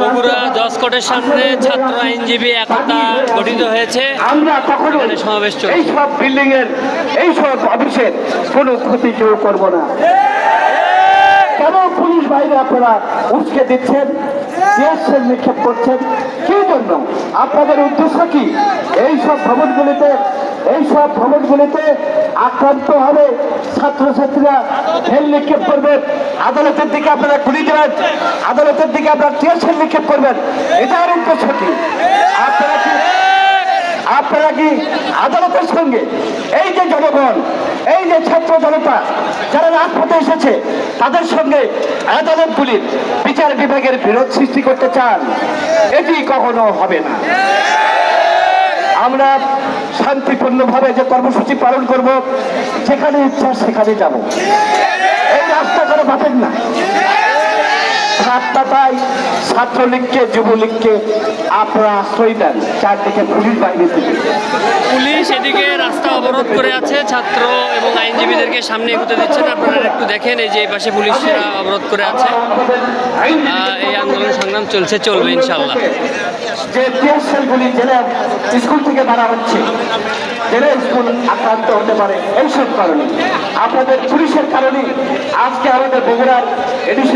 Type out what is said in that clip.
বগুড়া জজ সামনে ছাত্র আইনজীবী একতা গঠিত হয়েছে। আমরা কখনো সমাবেশ চলছে। এই সব বিল্ডিং এর এই সব অফিসের কোনো ক্ষতি কেউ করব না। কেন পুলিশ বাইরে আপনারা উস্কে দিচ্ছেন? ডিএসএল নিক্ষেপ করছেন? কি জন্য? আপনাদের উদ্দেশ্য কি? এই সব ভবনগুলিতে এই সব ভবনগুলিতে আক্রান্ত হবে। ছাত্রছাত্রীরা ফেল নিক্ষেপ করবেন আদালতের দিকে আপনারা গুলি দেবেন। আদালতের দিকে আপনারা টিএসএল নিক্ষেপ করবেন। এটার উদ্দেশ্য কি? আপনারা কি আপনারা কি আদালতের সঙ্গে এই যে জনগণ, এই যে ছাত্র জনতা, যারা রাজপথে এসেছে, তাদের সঙ্গে আদালতগুলির বিচার বিভাগের বিরোধ সৃষ্টি করতে চান? এটি কখনো হবে না। আমরা শান্তিপূর্ণভাবে যে কর্মসূচি পালন করব যেখানে ইচ্ছা সেখানে যাব। এই রাস্তা করে পাবেন না। রাস্তাটাই ছাত্রলীগকে যুবলীগকে আপনারা আশ্রয় দেন চারদিকে পুলিশ বাহিনী থেকে। পুলিশ এদিকে রাস্তা অবরোধ করে আছে ছাত্র এবং আইনজীবীদেরকে সামনে এগোতে দিচ্ছেন আপনারা একটু দেখেন এই যে এই পাশে পুলিশরা অবরোধ করে আছে। আন্দোলন চলছে, চলবে ইনশাল্লাহ যে টিএসএলগুলি জেলে স্কুল থেকে মারা হচ্ছে, জেলে স্কুল আক্রান্ত হতে পারে, এইসব কারণে। আপনাদের পুলিশের কারণে আজকে আমাদের বগুড়ার এডিশন